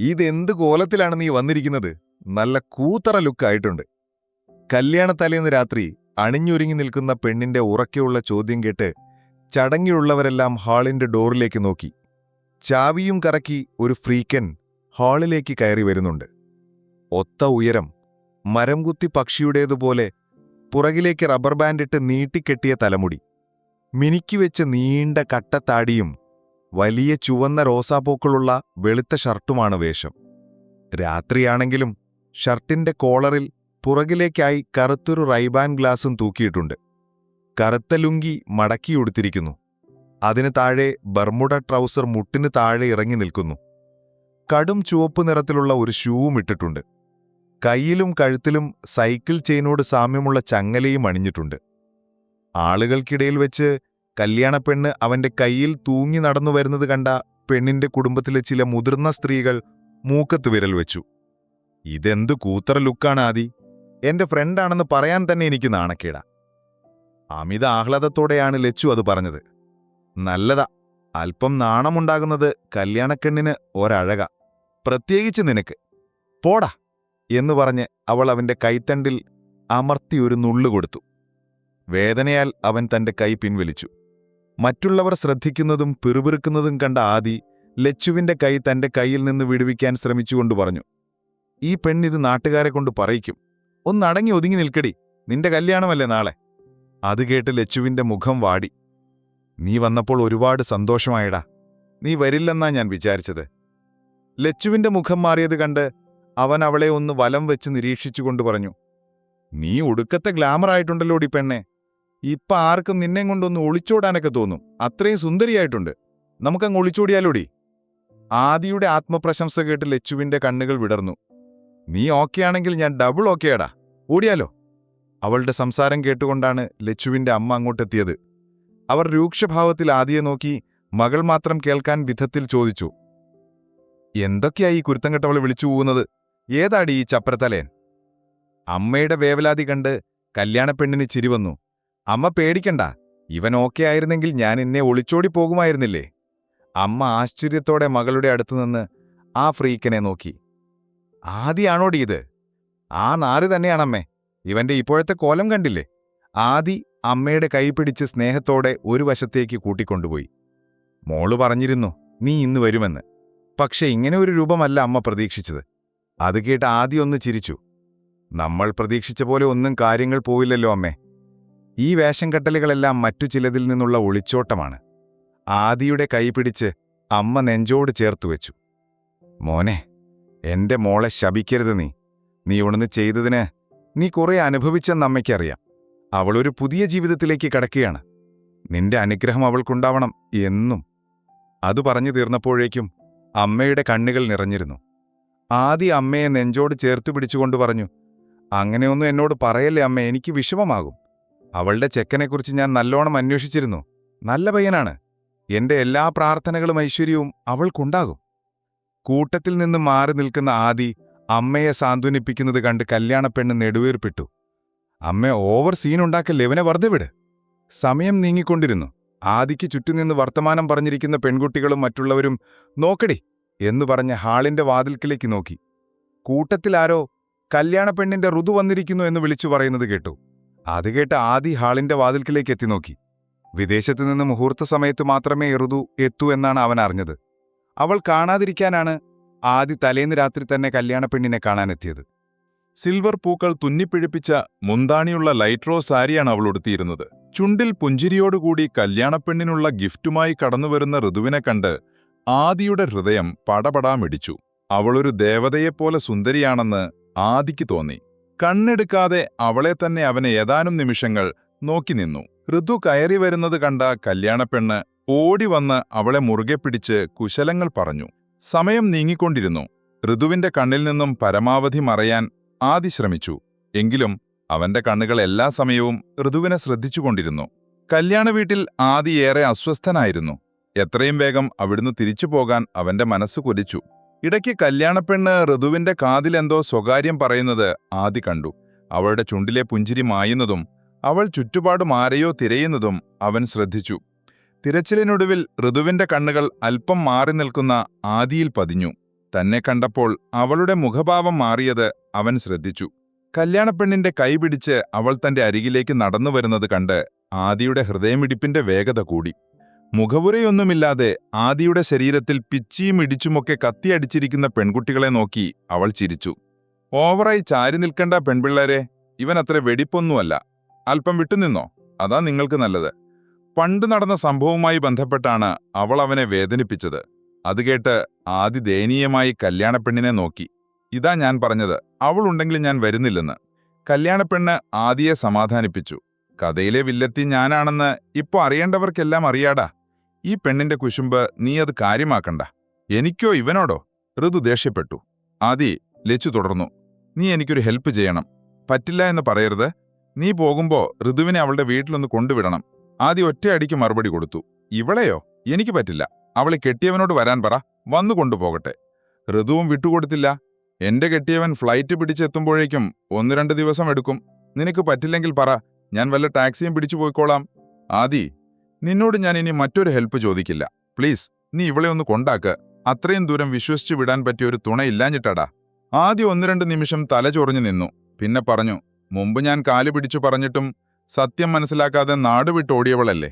ഇതെന്ത് കോലത്തിലാണ് നീ വന്നിരിക്കുന്നത്? നല്ല കൂത്തറ ലുക്കായിട്ടുണ്ട്. കല്യാണത്തലേന്ന് രാത്രി അണിഞ്ഞൊരുങ്ങി നിൽക്കുന്ന പെണ്ണിന്റെ ഉറക്കെയുള്ള ചോദ്യം കേട്ട് ചടങ്ങിയുള്ളവരെല്ലാം ഹാളിന്റെ ഡോറിലേക്ക് നോക്കി. ചാവിയും കറക്കി ഒരു ഫ്രീക്കൻ ഹാളിലേക്ക് കയറി വരുന്നുണ്ട്. ഒത്ത ഉയരം മരംകുത്തി പക്ഷിയുടേതുപോലെ പുറകിലേക്ക് റബ്ബർ ബാൻഡിട്ട് നീട്ടിക്കെട്ടിയ തലമുടി. മിനുക്കിവെച്ച നീണ്ട കട്ടത്താടിയും വലിയ ചുവന്ന റോസാപ്പൂക്കളുള്ള വെളുത്ത ഷർട്ടുമാണ് വേഷം. രാത്രിയാണെങ്കിലും ഷർട്ടിന്റെ കോളറിൽ പുറകിലേക്കായി കറുത്തൊരു റൈബാൻ ഗ്ലാസും തൂക്കിയിട്ടുണ്ട്. കറുത്ത ലുങ്കി മടക്കിയുടുത്തിരിക്കുന്നു അതിന് താഴെ ബർമുഡ ട്രൗസർ മുട്ടിന് താഴെ ഇറങ്ങി നിൽക്കുന്നു. കടും ചുവപ്പ് നിറത്തിലുള്ള ഒരു ഷൂവും ഇട്ടിട്ടുണ്ട്. കയ്യിലും കഴുത്തിലും സൈക്കിൾ ചെയിനോട് സാമ്യമുള്ള ചങ്ങലയും അണിഞ്ഞിട്ടുണ്ട്. ആളുകൾക്കിടയിൽ വെച്ച് കല്യാണപ്പെണ്ണ് അവന്റെ കയ്യിൽ തൂങ്ങി നടന്നു വരുന്നത് കണ്ട പെണ്ണിന്റെ കുടുംബത്തിലെ ചില മുതിർന്ന സ്ത്രീകൾ മൂക്കത്ത് വിരൽ വെച്ചു. ഇതെന്ത് കൂത്തറ ലുക്കാണ് ആദി? എന്റെ ഫ്രണ്ടാണെന്ന് പറയാൻ തന്നെ എനിക്ക് നാണക്കേട. അമിത ആഹ്ലാദത്തോടെയാണ് ലച്ചു അത് പറഞ്ഞത്. നല്ലതാ. അല്പം നാണമുണ്ടാകുന്നത് കല്യാണക്കെണ്ണിന് ഒരഴക. പ്രത്യേകിച്ച് നിനക്ക്. പോടാ. എന്ന് പറഞ്ഞ് അവൾ അവന്റെ കൈത്തണ്ടിൽ അമർത്തി ഒരു നുള്ളു കൊടുത്തു. വേദനയാൽ അവൻ തന്റെ കൈ പിൻവലിച്ചു. മറ്റുള്ളവർ ശ്രദ്ധിക്കുന്നതും പിറുപിറുക്കുന്നതും കണ്ട ആദി ലച്ചുവിന്റെ കൈ തന്റെ കയ്യിൽ നിന്ന് വിടുവിക്കാൻ ശ്രമിച്ചുകൊണ്ട് പറഞ്ഞു ഈ പെണ്ണിത് നാട്ടുകാരെ കൊണ്ട് പറയിക്കും. ഒന്നടങ്ങി ഒതുങ്ങി നിൽക്കടി. നിന്റെ കല്യാണമല്ലേ നാളെ? അത് കേട്ട് ലച്ചുവിന്റെ മുഖം വാടി. നീ വന്നപ്പോൾ ഒരുപാട് സന്തോഷമായടാ. നീ വരില്ലെന്നാ ഞാൻ വിചാരിച്ചത്. ലച്ചുവിന്റെ മുഖം മാറിയത് കണ്ട് അവൻ അവളെ ഒന്ന് വലം വെച്ച് നിരീക്ഷിച്ചുകൊണ്ട് പറഞ്ഞു നീ ഒടുക്കത്തെ ഗ്ലാമറായിട്ടുണ്ടല്ലോടി പെണ്ണെ. ഇപ്പൊ ആർക്കും നിന്നെ കൊണ്ടൊന്ന് ഒളിച്ചോടാനൊക്കെ തോന്നും. അത്രയും സുന്ദരിയായിട്ടുണ്ട്. നമുക്കങ്ങ് ഒളിച്ചോടിയാലോടി. ആദിയുടെ ആത്മപ്രശംസ കേട്ട് ലച്ചുവിന്റെ കണ്ണുകൾ വിടർന്നു. നീ ഓക്കെയാണെങ്കിൽ ഞാൻ ഡബിൾ ഓക്കെയാടാ. ഓടിയാലോ? അവളുടെ സംസാരം കേട്ടുകൊണ്ടാണ് ലച്ചുവിന്റെ അമ്മ അങ്ങോട്ടെത്തിയത്. അവർ രൂക്ഷഭാവത്തിൽ ആദിയെ നോക്കി മകൾ മാത്രം കേൾക്കാൻ വിധത്തിൽ ചോദിച്ചു. എന്തൊക്കെയായി ഈ കുരുത്തം കെട്ടവൾ വിളിച്ചു പോകുന്നത് ഏതാടി ഈ ചപ്രത്തലേൻ? അമ്മയുടെ വേവലാതി കണ്ട് കല്യാണപ്പെണ്ണിന് ചിരിവന്നു അമ്മ പേടിക്കണ്ട. ഇവൻ ഓക്കെ ആയിരുന്നെങ്കിൽ ഞാൻ എന്നെ ഒളിച്ചോടി പോകുമായിരുന്നില്ലേ? അമ്മ ആശ്ചര്യത്തോടെ മകളുടെ അടുത്തുനിന്ന് ആ ഫ്രീക്കനെ നോക്കി. ആദിയാണോടി ഇത്? ആ നാര് തന്നെയാണമ്മേ. ഇവന്റെ ഇപ്പോഴത്തെ കോലം കണ്ടില്ലേ? ആദി അമ്മയുടെ കൈ പിടിച്ച് സ്നേഹത്തോടെ ഒരു വശത്തേക്ക് കൂട്ടിക്കൊണ്ടുപോയി. മോൾ പറഞ്ഞിരുന്നു നീ ഇന്ന് വരുമെന്ന്. പക്ഷെ ഇങ്ങനെ ഒരു രൂപമല്ല അമ്മ പ്രതീക്ഷിച്ചത്. അത് കേട്ട് ആദ്യം ഒന്ന് ചിരിച്ചു. നമ്മൾ പ്രതീക്ഷിച്ച പോലെ ഒന്നും കാര്യങ്ങൾ പോയില്ലല്ലോ അമ്മേ. ഈ വേഷം കെട്ടലുകളെല്ലാം മറ്റു ചിലതിൽ നിന്നുള്ള ഒളിച്ചോട്ടമാണ്. ആദിയുടെ കൈപിടിച്ച് അമ്മ നെഞ്ചോട് ചേർത്തു വെച്ചു. മോനെ എന്റെ മോളെ ശപിക്കരുത് നീ. നീ ഉണന്ന് ചെയ്തതിന് നീ കുറെ അനുഭവിച്ചെന്ന് അമ്മയ്ക്കറിയാം. അവളൊരു പുതിയ ജീവിതത്തിലേക്ക് കടക്കുകയാണ്. നിന്റെ അനുഗ്രഹം അവൾക്കുണ്ടാവണം എന്നും. അതു പറഞ്ഞു തീർന്നപ്പോഴേക്കും അമ്മയുടെ കണ്ണുകൾ നിറഞ്ഞിരുന്നു. ആദി അമ്മയെ നെഞ്ചോട് ചേർത്തു പിടിച്ചുകൊണ്ട് പറഞ്ഞു അങ്ങനെയൊന്നും എന്നോട് പറയല്ലേ അമ്മ എനിക്ക് വിഷമമാകും. അവളുടെ ചെക്കനെക്കുറിച്ച് ഞാൻ നല്ലോണം അന്വേഷിച്ചിരുന്നു. നല്ല പയ്യനാണ്. എന്റെ എല്ലാ പ്രാർത്ഥനകളും ഐശ്വര്യവും അവൾക്കുണ്ടാകും. കൂട്ടത്തിൽ നിന്ന് മാറി നിൽക്കുന്ന ആദി അമ്മയെ സാന്ത്വനിപ്പിക്കുന്നത് കണ്ട് കല്യാണപ്പെണ്ണ് നെടുവീർപ്പിട്ടു. അമ്മ ഓവർ സീനുണ്ടാക്കല്ലേ ഇവനെ വെറുതെ വിട് സമയം നീങ്ങിക്കൊണ്ടിരുന്നു. ആദിക്ക് ചുറ്റുനിന്ന് വർത്തമാനം പറഞ്ഞിരിക്കുന്ന പെൺകുട്ടികളും മറ്റുള്ളവരും നോക്കടി എന്നു പറഞ്ഞ് ഹാളിന്റെ വാതിൽക്കിലേക്ക് നോക്കി. കൂട്ടത്തിലാരോ കല്യാണപ്പെണ്ണിന്റെ ഋതു വന്നിരിക്കുന്നു എന്ന് വിളിച്ചു പറയുന്നത് കേട്ടു. അത് കേട്ട് ആദി ഹാളിന്റെ വാതിൽക്കിലേക്ക് എത്തി നോക്കി. വിദേശത്തു നിന്ന് മുഹൂർത്ത സമയത്ത് മാത്രമേ എറുതു എത്തൂ എന്നാണ് അവൻ അറിഞ്ഞത്. അവൾ കാണാതിരിക്കാനാണ് ആദി തലേന്ന് രാത്രി തന്നെ കല്യാണപ്പെണ്ണിനെ കാണാനെത്തിയത്. സിൽവർ പൂക്കൾ തുന്നിപ്പിഴിപ്പിച്ച മുന്താണിയുള്ള ലൈറ്റ്രോ സാരിയാണ് അവൾ ഉടുത്തിയിരുന്നത്. ചുണ്ടിൽ പുഞ്ചിരിയോടുകൂടി കല്യാണപ്പെണ്ണിനുള്ള ഗിഫ്റ്റുമായി കടന്നുവരുന്ന ഋതുവിനെ കണ്ട് ആദിയുടെ ഹൃദയം പടപടാമിടിച്ചു അവളൊരു ദേവതയെപ്പോലെ സുന്ദരിയാണെന്ന് ആദിക്ക് തോന്നി. കണ്ണെടുക്കാതെ അവളെ തന്നെ അവനെ ഏതാനും നിമിഷങ്ങൾ നോക്കി നിന്നു. ഋതു കയറി വരുന്നത് കണ്ട കല്യാണപ്പെണ്ണ് ഓടി വന്ന് അവളെ മുറുകെ പിടിച്ച് കുശലങ്ങൾ പറഞ്ഞു. സമയം നീങ്ങിക്കൊണ്ടിരുന്നു. ഋതുവിന്റെ കണ്ണിൽ നിന്നും പരമാവധി മറയാൻ ആദി ശ്രമിച്ചു. എങ്കിലും അവന്റെ കണ്ണുകൾ എല്ലാ സമയവും ഋതുവിനെ ശ്രദ്ധിച്ചുകൊണ്ടിരുന്നു. കല്യാണ വീട്ടിൽ ആദി ഏറെ അസ്വസ്ഥനായിരുന്നു. എത്രയും വേഗം അവിടുന്ന് തിരിച്ചു പോകാൻ അവന്റെ മനസ്സ് കൊതിച്ചു. ഇടയ്ക്ക് കല്യാണപ്പെണ്ണ് ഋതുവിന്റെ കാതിലെന്തോ സ്വകാര്യം പറയുന്നത് ആദി കണ്ടു. അവളുടെ ചുണ്ടിലെ പുഞ്ചിരി മായുന്നതും അവൾ ചുറ്റുപാടും ആരെയോ തിരയുന്നതും അവൻ ശ്രദ്ധിച്ചു. തിരച്ചിലിനൊടുവിൽ ഋതുവിന്റെ കണ്ണുകൾ അല്പം മാറി നിൽക്കുന്ന ആദിയിൽ പതിഞ്ഞു. തന്നെ കണ്ടപ്പോൾ അവളുടെ മുഖഭാവം മാറിയത് അവൻ ശ്രദ്ധിച്ചു. കല്യാണപ്പെണ്ണിന്റെ കൈപിടിച്ച് അവൾ തന്റെ അരികിലേക്ക് നടന്നു വരുന്നത് കണ്ട് ആദിയുടെ ഹൃദയമിടിപ്പിന്റെ വേഗത കൂടി. മുഖവുരയൊന്നുമില്ലാതെ ആദിയുടെ ശരീരത്തിൽ പിച്ചിയും ഇടിച്ചുമൊക്കെ കത്തിയടിച്ചിരിക്കുന്ന പെൺകുട്ടികളെ നോക്കി അവൾ ചിരിച്ചു. ഓവറായി ചാരി നിൽക്കണ്ട പെൺപിള്ളേരെ ഇവൻ അത്ര വെടിപ്പൊന്നുമല്ല. അല്പം വിട്ടുനിന്നോ? അതാ നിങ്ങൾക്ക് നല്ലത്. പണ്ട് നടന്ന സംഭവവുമായി ബന്ധപ്പെട്ടാണ് അവൾ അവനെ വേദനിപ്പിച്ചത്. അത് കേട്ട് ആദി ദയനീയമായി കല്യാണപ്പെണ്ണിനെ നോക്കി. ഇതാ ഞാൻ പറഞ്ഞത് അവളുണ്ടെങ്കിൽ ഞാൻ വരുന്നില്ലെന്ന്. കല്യാണപ്പെണ്ണ് ആദിയെ സമാധാനിപ്പിച്ചു. കഥയിലെ വില്ലത്തി ഞാനാണെന്ന് ഇപ്പോൾ അറിയേണ്ടവർക്കെല്ലാം അറിയാടാ. ഈ പെണ്ണിന്റെ കുശുമ്പ് നീ അത് കാര്യമാക്കണ്ട. എനിക്കോ ഇവനോടോ? ഋതു ദേഷ്യപ്പെട്ടു. ആദി ലച്ചു തുടർന്നു. നീ എനിക്കൊരു ഹെൽപ്പ് ചെയ്യണം. പറ്റില്ല എന്ന് പറയരുത്. നീ പോകുമ്പോ ഋതുവിനെ അവളുടെ വീട്ടിലൊന്ന് കൊണ്ടുവിടണം. ആദി ഒറ്റയടിക്ക് മറുപടി കൊടുത്തു. ഇവളെയോ? എനിക്ക് പറ്റില്ല. അവളെ കെട്ടിയവനോട് വരാൻ പറ. വന്നു കൊണ്ടുപോകട്ടെ. ഋതുവും വിട്ടുകൊടുത്തില്ല. എന്റെ കെട്ടിയവൻ ഫ്ലൈറ്റ് പിടിച്ചെത്തുമ്പോഴേക്കും ഒന്ന് രണ്ട് ദിവസം എടുക്കും. നിനക്ക് പറ്റില്ലെങ്കിൽ പറ. ഞാൻ വല്ല ടാക്സിയും പിടിച്ചു പോയിക്കോളാം. ആദി നിന്നോട് ഞാൻ ഇനി മറ്റൊരു ഹെൽപ്പ് ചോദിക്കില്ല. പ്ലീസ് നീ ഇവളെ ഒന്ന് കൊണ്ടാക്ക്. അത്രയും ദൂരം വിശ്വസിച്ചു വിടാൻ പറ്റിയ ഒരു തുണയില്ലാഞ്ഞിട്ടാടാ ആദ്യം ഒന്ന് രണ്ട് നിമിഷം തല ചൊറിഞ്ഞു നിന്നു. പിന്നെ പറഞ്ഞു മുമ്പ് ഞാൻ കാലു പിടിച്ചു പറഞ്ഞിട്ടും സത്യം മനസ്സിലാക്കാതെ നാട് വിട്ടോടിയവളല്ലേ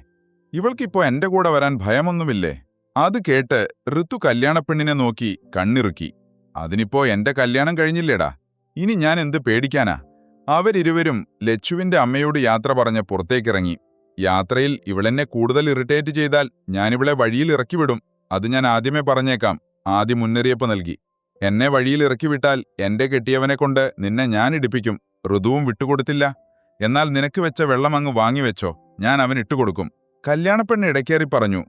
ഇവൾക്കിപ്പോ എന്റെ കൂടെ വരാൻ ഭയമൊന്നുമില്ലേ? അത് കേട്ട് ഋതു കല്യാണപ്പെണ്ണിനെ നോക്കി കണ്ണിറുക്കി. അതിനിപ്പോ എന്റെ കല്യാണം കഴിഞ്ഞില്ലേടാ. ഇനി ഞാൻ എന്ത് പേടിക്കാനാ? അവരിരുവരും ലച്ചുവിന്റെ അമ്മയോട് യാത്ര പറഞ്ഞ് പുറത്തേക്കിറങ്ങി. യാത്രയിൽ ഇവളെന്നെ കൂടുതൽ ഇറിറ്റേറ്റ് ചെയ്താൽ ഞാനിവളെ വഴിയിൽ ഇറക്കിവിടും അത് ഞാൻ ആദ്യമേ പറഞ്ഞേക്കാം. ആദ്യം മുന്നറിയിപ്പ് നൽകി. എന്നെ വഴിയിൽ ഇറക്കിവിട്ടാൽ എന്റെ കെട്ടിയവനെ കൊണ്ട് നിന്നെ ഞാൻ ഇടിപ്പിക്കും. ഋതുവും വിട്ടുകൊടുത്തില്ല. എന്നാൽ നിനക്ക് വെച്ച വെള്ളം അങ്ങ് വാങ്ങിവെച്ചോ ഞാൻ അവൻ ഇട്ടുകൊടുക്കും കല്യാണപ്പെണ്ണ് ഇടയ്ക്കേറി പറഞ്ഞു.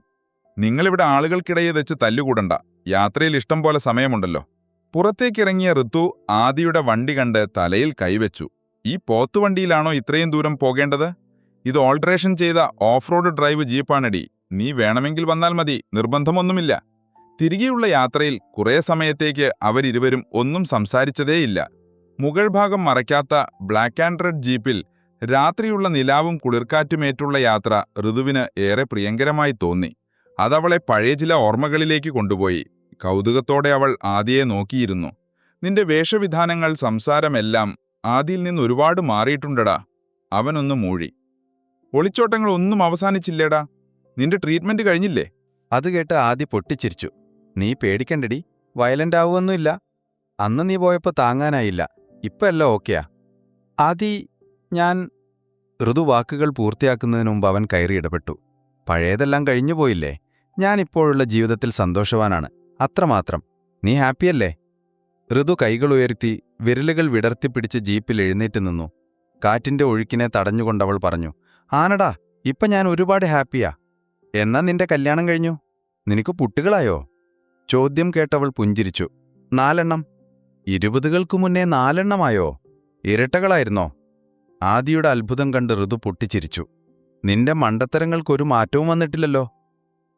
നിങ്ങളിവിടെ ആളുകൾക്കിടയിൽ വെച്ച് തല്ലുകൂടണ്ട. യാത്രയിൽ ഇഷ്ടം പോലെ സമയമുണ്ടല്ലോ. പുറത്തേക്കിറങ്ങിയ ഋതു ആദിയുടെ വണ്ടി കണ്ട് തലയിൽ കൈവച്ചു. ഈ പോത്തുവണ്ടിയിലാണോ ഇത്രയും ദൂരം പോകേണ്ടത്? ഇത് ഓൾട്ടറേഷൻ ചെയ്ത ഓഫ് റോഡ് ഡ്രൈവ് ജീപ്പാണടി. നീ വേണമെങ്കിൽ വന്നാൽ മതി. നിർബന്ധമൊന്നുമില്ല. തിരികെയുള്ള യാത്രയിൽ കുറേ സമയത്തേക്ക് അവരിരുവരും ഒന്നും സംസാരിച്ചതേയില്ല. മുകൾ ഭാഗം മറയ്ക്കാത്ത ബ്ലാക്ക് ആൻഡ് റെഡ് ജീപ്പിൽ രാത്രിയുള്ള നിലാവും കുളിർക്കാറ്റുമേറ്റുള്ള യാത്ര ഋതുവിന് ഏറെ പ്രിയങ്കരമായി തോന്നി. അതവളെ പഴയ ചില ഓർമ്മകളിലേക്ക് കൊണ്ടുപോയി. കൗതുകത്തോടെ അവൾ ആദിയെ നോക്കിയിരുന്നു. നിന്റെ വേഷവിധാനങ്ങൾ സംസാരമെല്ലാം ആദിയിൽ നിന്ന് ഒരുപാട് മാറിയിട്ടുണ്ടടാ. അവനൊന്ന് മൂഴി. ഒളിച്ചോട്ടങ്ങൾ ഒന്നും അവസാനിച്ചില്ലേടാ? നിന്റെ ട്രീറ്റ്മെന്റ് കഴിഞ്ഞില്ലേ? അത് കേട്ട് ആദ്യ പൊട്ടിച്ചിരിച്ചു. നീ പേടിക്കണ്ടടി വയലന്റ് ആവുമൊന്നുമില്ല അന്ന് നീ പോയപ്പോ താങ്ങാനായില്ല. ഇപ്പം എല്ലാം ഓക്കെയാ. ആദി ഞാൻ ഋതു വാക്കുകൾ പൂർത്തിയാക്കുന്നതിന് മുമ്പ് അവൻ കയറി ഇടപെട്ടു. പഴയതെല്ലാം കഴിഞ്ഞുപോയില്ലേ ഞാനിപ്പോഴുള്ള ജീവിതത്തിൽ സന്തോഷവാനാണ്. അത്രമാത്രം. നീ ഹാപ്പിയല്ലേ? ഋതു കൈകൾ ഉയർത്തി വിരലുകൾ വിടർത്തിപ്പിടിച്ച് ജീപ്പിൽ എഴുന്നേറ്റ് നിന്നു. കാറ്റിന്റെ ഒഴുക്കിനെ തടഞ്ഞുകൊണ്ടവൾ പറഞ്ഞു ആനടാ ഇപ്പം ഞാൻ ഒരുപാട് ഹാപ്പിയാ. എന്നാ നിന്റെ കല്യാണം കഴിഞ്ഞു? നിനക്ക് പുട്ടുകളായോ? ചോദ്യം കേട്ടവൾ പുഞ്ചിരിച്ചു. നാലെണ്ണം. ഇരുപതുകൾക്കു മുന്നേ നാലെണ്ണമായോ? ഇരട്ടകളായിരുന്നോ? ആദിയുടെ അത്ഭുതം കണ്ട് ഋതു പൊട്ടിച്ചിരിച്ചു. നിന്റെ മണ്ടത്തരങ്ങൾക്കൊരു മാറ്റവും വന്നിട്ടില്ലല്ലോ?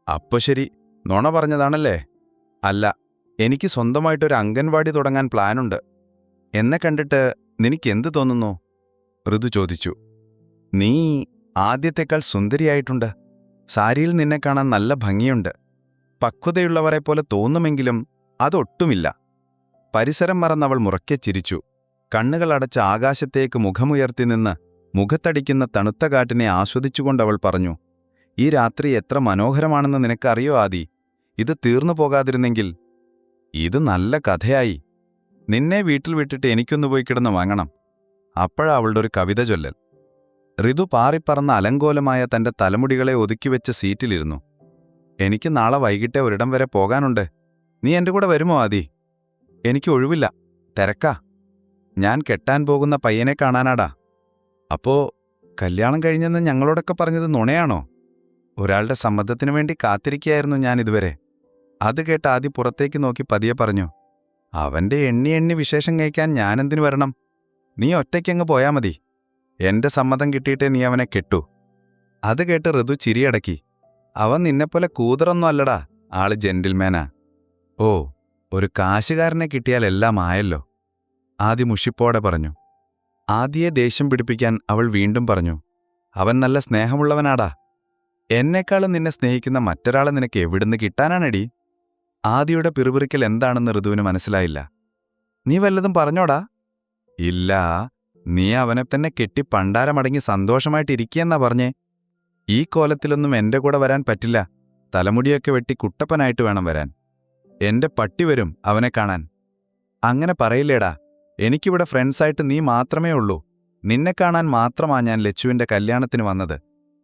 അപ്പൊ ശരി നുണ പറഞ്ഞതാണല്ലേ? അല്ല എനിക്ക് സ്വന്തമായിട്ടൊരു അംഗൻവാടി തുടങ്ങാൻ പ്ലാനുണ്ട്. എന്നെ കണ്ടിട്ട് നിനക്കെന്ത് തോന്നുന്നു? ഋതു ചോദിച്ചു. നീ ആദ്യത്തേക്കാൾ സുന്ദരിയായിട്ടുണ്ട്. സാരിയിൽ നിന്നെ കാണാൻ നല്ല ഭംഗിയുണ്ട്. പക്വതയുള്ളവരെ പോലെ തോന്നുമെങ്കിലും അതൊട്ടുമില്ല. പരിസരം മറന്നവൾ മുറക്കെ ചിരിച്ചു. കണ്ണുകൾ അടച്ച ആകാശത്തേക്ക് മുഖമുയർത്തി നിന്ന് മുഖത്തടിക്കുന്ന തണുത്ത കാറ്റിനെ ആസ്വദിച്ചുകൊണ്ടവൾ പറഞ്ഞു ഈ രാത്രി എത്ര മനോഹരമാണെന്ന് നിനക്കറിയോ ആദി? ഇത് തീർന്നു പോകാതിരുന്നെങ്കിൽ ഇത് നല്ല കഥയായി. നിന്നെ വീട്ടിൽ വിട്ടിട്ട് എനിക്കൊന്നു പോയി കിടന്ന് വാങ്ങണം. അപ്പോഴാ അവളുടെ ഒരു കവിത ചൊല്ലൽ. ഋതു പാറിപ്പറന്ന അലങ്കോലമായ തന്റെ തലമുടികളെ ഒതുക്കിവെച്ച സീറ്റിലിരുന്നു. എനിക്ക് നാളെ വൈകിട്ടേ ഒരിടം വരെ പോകാനുണ്ട്. നീ എന്റെ കൂടെ വരുമോ ആദി? എനിക്ക് ഒഴിവില്ല. തിരക്കാ. ഞാൻ കെട്ടാൻ പോകുന്ന പയ്യനെ കാണാനാടാ. അപ്പോ കല്യാണം കഴിഞ്ഞെന്ന് ഞങ്ങളോടൊക്കെ പറഞ്ഞത് നുണയാണോ? ഒരാളുടെ സമ്മതത്തിനു വേണ്ടി കാത്തിരിക്കുകയായിരുന്നു ഞാൻ ഇതുവരെ. അത് കേട്ട് ആദ്യ പുറത്തേക്ക് നോക്കി പതിയെ പറഞ്ഞു അവന്റെ എണ്ണി എണ്ണി വിശേഷം കഴിക്കാൻ ഞാനെന്തിനു വരണം? നീ ഒറ്റയ്ക്കങ്ങ് പോയാ മതി. എന്റെ സമ്മതം കിട്ടിയിട്ടേ നീ അവനെ കെട്ടു. അത് കേട്ട് ഋതു ചിരിയടക്കി. അവൻ നിന്നെപ്പോലെ കൂതറൊന്നും അല്ലടാ ആൾ ജെന്റിൽമാനാ. ഓ ഒരു കാശുകാരനെ കിട്ടിയാൽ എല്ലാം ആയല്ലോ. ആദി മുഷിപ്പോടെ പറഞ്ഞു. ആദിയെ ദേഷ്യം പിടിപ്പിക്കാൻ അവൾ വീണ്ടും പറഞ്ഞു. അവൻ നല്ല സ്നേഹമുള്ളവനാടാ. എന്നെക്കാളും നിന്നെ സ്നേഹിക്കുന്ന മറ്റൊരാളെ നിനക്ക് എവിടുന്ന് കിട്ടാനാണെടി? ആദിയുടെ പിറുപിറുക്കൽ എന്താണെന്ന് ഋതുവിന് മനസ്സിലായില്ല. നീ വല്ലതും പറഞ്ഞോടാ? ഇല്ല നീ അവനെ തന്നെ കെട്ടി പണ്ടാരമടങ്ങി സന്തോഷമായിട്ടിരിക്കുകയെന്നാ പറഞ്ഞേ. ഈ കോലത്തിലൊന്നും എന്റെ കൂടെ വരാൻ പറ്റില്ല. തലമുടിയൊക്കെ വെട്ടി കുട്ടപ്പനായിട്ട് വേണം വരാൻ. എന്റെ പട്ടി വരും അവനെ കാണാൻ. അങ്ങനെ പറയില്ലേടാ. എനിക്കിവിടെ ഫ്രണ്ട്സായിട്ട് നീ മാത്രമേ ഉള്ളൂ. നിന്നെ കാണാൻ മാത്രമാ ഞാൻ ലച്ചുവിന്റെ കല്യാണത്തിന് വന്നത്.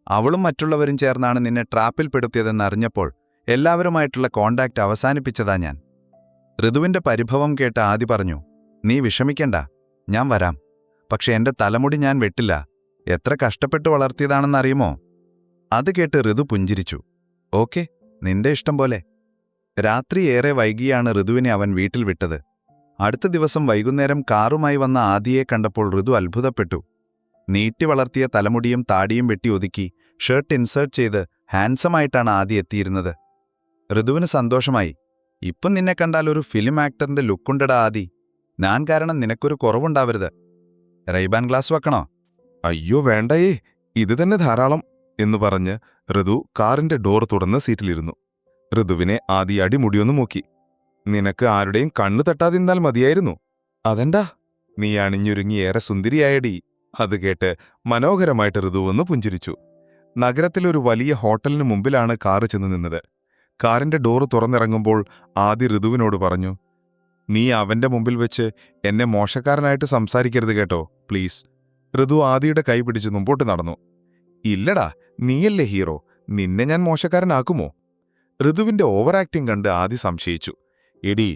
അവളും മറ്റുള്ളവരും ചേർന്നാണ് നിന്നെ ട്രാപ്പിൽപ്പെടുത്തിയതെന്ന് അറിഞ്ഞപ്പോൾ എല്ലാവരുമായിട്ടുള്ള കോണ്ടാക്റ്റ് അവസാനിപ്പിച്ചതാ ഞാൻ. ഋതുവിന്റെ പരിഭവം കേട്ട് ആദി പറഞ്ഞു നീ വിഷമിക്കണ്ട. ഞാൻ വരാം. പക്ഷെ എന്റെ തലമുടി ഞാൻ വെട്ടില്ല. എത്ര കഷ്ടപ്പെട്ട് വളർത്തിയതാണെന്നറിയുമോ? അത് കേട്ട് ഋതു പുഞ്ചിരിച്ചു. ഓക്കെ നിന്റെ ഇഷ്ടം പോലെ. രാത്രി ഏറെ വൈകിയാണ് ഋതുവിനെ അവൻ വീട്ടിൽ വിട്ടത്. അടുത്ത ദിവസം വൈകുന്നേരം കാറുമായി വന്ന ആദിയെ കണ്ടപ്പോൾ ഋതു അത്ഭുതപ്പെട്ടു. നീട്ടി വളർത്തിയ തലമുടിയും താടിയും വെട്ടി ഒതുക്കി ഷർട്ട് ഇൻസേർട്ട് ചെയ്ത് ഹാൻസമായിട്ടാണ് ആദി എത്തിയിരുന്നത്. ഋതുവിന് സന്തോഷമായി. ഇപ്പം നിന്നെ കണ്ടാൽ ഒരു ഫിലിം ആക്ടറിന്റെ ലുക്കുണ്ടടാ ആദി. ഞാൻ കാരണം നിനക്കൊരു കുറവുണ്ടാവരുത്. റൈബാൻ ഗ്ലാസ് വെക്കണോ? അയ്യോ വേണ്ടയേ. ഇത് തന്നെ ധാരാളം എന്ന് പറഞ്ഞ് ഋതു കാറിന്റെ ഡോർ തുറന്ന് സീറ്റിലിരുന്നു. ഋതുവിനെ ആദി അടിമുടിയൊന്നു നോക്കി നിനക്ക് ആരുടെയും കണ്ണു തട്ടാതിരുന്നാൽ മതിയായിരുന്നു. അതെന്താ? നീ അണിഞ്ഞൊരുങ്ങി ഏറെ സുന്ദരിയായടി. അത് കേട്ട് മനോഹരമായിട്ട് ഋതു ഒന്ന് പുഞ്ചിരിച്ചു. നഗരത്തിലൊരു വലിയ ഹോട്ടലിന് മുമ്പിലാണ് കാറ് ചെന്ന് നിന്നത്. കാറിന്റെ ഡോറ് തുറന്നിറങ്ങുമ്പോൾ ആദ്യ ഋതുവിനോട് പറഞ്ഞു നീ അവന്റെ മുമ്പിൽ വെച്ച് എന്നെ മോശക്കാരനായിട്ട് സംസാരിക്കരുത് കേട്ടോ പ്ലീസ്. ഋതു ആദിയുടെ കൈ പിടിച്ച് മുമ്പോട്ട് നടന്നു. ഇല്ലടാ നീയല്ലേ ഹീറോ? നിന്നെ ഞാൻ മോശക്കാരനാക്കുമോ? ഋതുവിന്റെ ഓവർ ആക്ടിംഗ് കണ്ട് ആദി സംശയിച്ചു. എടി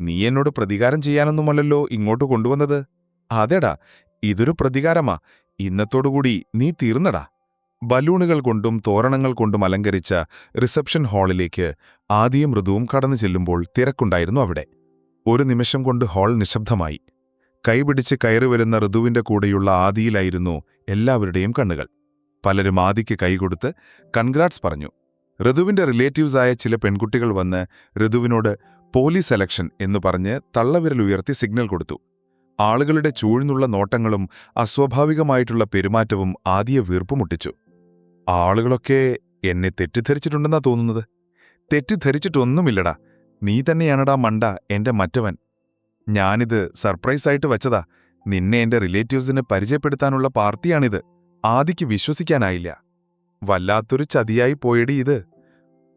നീ എന്നോട് പ്രതികാരം ചെയ്യാനൊന്നുമല്ലല്ലോ ഇങ്ങോട്ട് കൊണ്ടുവന്നത്? അതെടാ ഇതൊരു പ്രതികാരമാ. ഇന്നത്തോടുകൂടി നീ തീർന്നടാ. ബലൂണുകൾ കൊണ്ടും തോരണങ്ങൾ കൊണ്ടും അലങ്കരിച്ച റിസപ്ഷൻ ഹാളിലേക്ക് ആദിയും ഋതുവും കടന്നു ചെല്ലുമ്പോൾ തിരക്കുണ്ടായിരുന്നു അവിടെ. ഒരു നിമിഷം കൊണ്ട് ഹാൾ നിശബ്ദമായി. കൈപിടിച്ച് കയറിവരുന്ന ഋതുവിന്റെ കൂടെയുള്ള ആദിയിലായിരുന്നു എല്ലാവരുടെയും കണ്ണുകൾ. പലരും ആദിക്ക് കൈകൊടുത്ത് കൺഗ്രാറ്റ്സ് പറഞ്ഞു ഋതുവിന്റെ റിലേറ്റീവ്സായ ചില പെൺകുട്ടികൾ വന്ന് ഋതുവിനോട് പോലീസ് സെലക്ഷൻ എന്നു പറഞ്ഞ് തള്ളവിരലുയർത്തി സിഗ്നൽ കൊടുത്തു. ആളുകളുടെ ചൂഴ്ന്നുള്ള നോട്ടങ്ങളും അസ്വാഭാവികമായിട്ടുള്ള പെരുമാറ്റവും ആദിയെ വീർപ്പുമുട്ടിച്ചു. ആളുകളൊക്കെ എന്നെ തെറ്റിദ്ധരിച്ചിട്ടുണ്ടെന്നാ തോന്നുന്നത്. തെറ്റിദ്ധരിച്ചിട്ടൊന്നുമില്ലടാ. നീ തന്നെയാണടാ മണ്ട എന്റെ മറ്റവൻ. ഞാനിത് സർപ്രൈസായിട്ട് വച്ചതാ. നിന്നെ എന്റെ റിലേറ്റീവ്സിന് പരിചയപ്പെടുത്താനുള്ള പാർട്ടിയാണിത്. ആദിക്ക് വിശ്വസിക്കാനായില്ല. വല്ലാത്തൊരു ചതിയായി പോയടി ഇത്.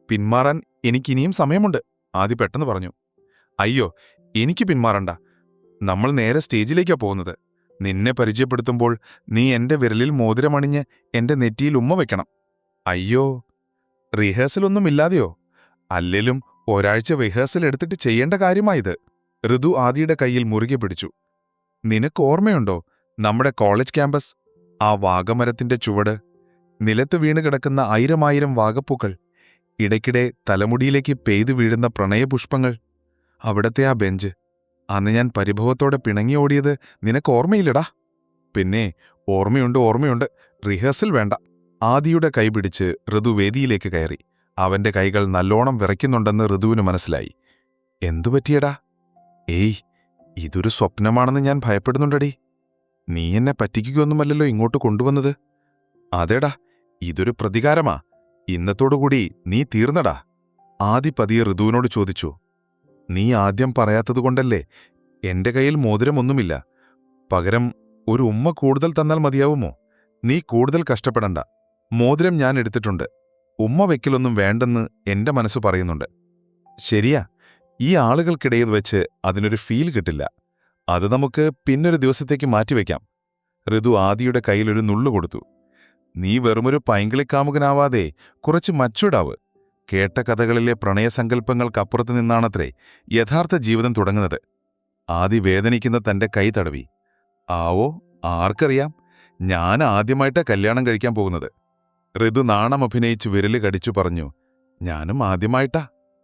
പിന്മാറാൻ എനിക്കിനിയും സമയമുണ്ട് ആദി പെട്ടെന്ന് പറഞ്ഞു. അയ്യോ എനിക്ക് പിന്മാറണ്ട. നമ്മൾ നേരെ സ്റ്റേജിലേക്കാ പോകുന്നത്. നിന്നെ പരിചയപ്പെടുത്തുമ്പോൾ നീ എന്റെ വിരലിൽ മോതിരമണിഞ്ഞ് എന്റെ നെറ്റിയിൽ ഉമ്മ വെക്കണം. അയ്യോ റിഹേഴ്സലൊന്നുമില്ലാതെയോ അല്ലേലും ഒരാഴ്ച റിഹേഴ്സൽ എടുത്തിട്ട് ചെയ്യേണ്ട കാര്യമായത്. ഋതു ആദിയുടെ കയ്യിൽ മുറുകെ പിടിച്ചു. നിനക്ക് ഓർമ്മയുണ്ടോ നമ്മുടെ കോളേജ് ക്യാമ്പസ് ആ വാഗമരത്തിന്റെ ചുവട് നിലത്ത് വീണ് കിടക്കുന്ന ആയിരമായിരം വാഗപ്പൂക്കൾ ഇടയ്ക്കിടെ തലമുടിയിലേക്ക് പെയ്തു വീഴുന്ന പ്രണയപുഷ്പങ്ങൾ അവിടത്തെ ആ ബെഞ്ച്. അന്ന് ഞാൻ പരിഭവത്തോടെ പിണങ്ങി ഓടിയത് നിനക്ക് ഓർമ്മയില്ലടാ? പിന്നെ ഓർമ്മയുണ്ട് ഓർമ്മയുണ്ട് റിഹേഴ്സൽ വേണ്ട. ആദിയുടെ കൈപിടിച്ച് ഋതു വേദിയിലേക്ക് കയറി. അവന്റെ കൈകൾ നല്ലോണം വിറയ്ക്കുന്നുണ്ടെന്ന് ഋതുവിന് മനസ്സിലായി. എന്തുപറ്റിയടാ ഏയ് ഇതൊരു സ്വപ്നമാണെന്ന് ഞാൻ ഭയപ്പെടുന്നുണ്ടടി. നീ എന്നെ പറ്റിക്കുകയൊന്നുമല്ലല്ലോ ഇങ്ങോട്ട് കൊണ്ടുവന്നത്. അതേടാ ഇതൊരു പ്രതികാരമാ. ഇന്നത്തോടുകൂടി നീ തീർന്നടാ. ആദി പതിയെ ഋതുവിനോട് ചോദിച്ചു. നീ ആദ്യം പറയാത്തതുകൊണ്ടല്ലേ എന്റെ കയ്യിൽ മോതിരമൊന്നുമില്ല. പകരം ഒരു ഉമ്മ കൂടുതൽ തന്നാൽ മതിയാവുമോ? നീ കൂടുതൽ കഷ്ടപ്പെടണ്ട. മോതിരം ഞാൻ എടുത്തിട്ടുണ്ട്. ഉമ്മ വെക്കലൊന്നും വേണ്ടെന്ന് എന്റെ മനസ്സ് പറയുന്നുണ്ട്. ശരിയാ ഈ ആളുകൾക്കിടയിൽ വെച്ച് അതിനൊരു ഫീൽ കിട്ടില്ല. അത് നമുക്ക് പിന്നൊരു ദിവസത്തേക്ക് മാറ്റിവെക്കാം ഋതു ആദിയുടെ കയ്യിലൊരു നുള്ളു കൊടുത്തു. നീ വെറുമൊരു പൈങ്കിളിക്കാമുകനാവാതെ കുറച്ച് മച്ചുടാവ്. കേട്ട കഥകളിലെ പ്രണയസങ്കല്പങ്ങൾക്കപ്പുറത്ത് നിന്നാണത്രേ യഥാർത്ഥ ജീവിതം തുടങ്ങുന്നത്. ആദി വേദനിക്കുന്ന തന്റെ കൈ തടവി. ആവോ ആർക്കറിയാം. ഞാൻ ആദ്യമായിട്ടാ കല്യാണം കഴിക്കാൻ പോകുന്നത്. ഋതു നാണം അഭിനയിച്ച് വിരൽ കടിച്ചു പറഞ്ഞു ഞാനും ആദ്യമായിട്ടാ.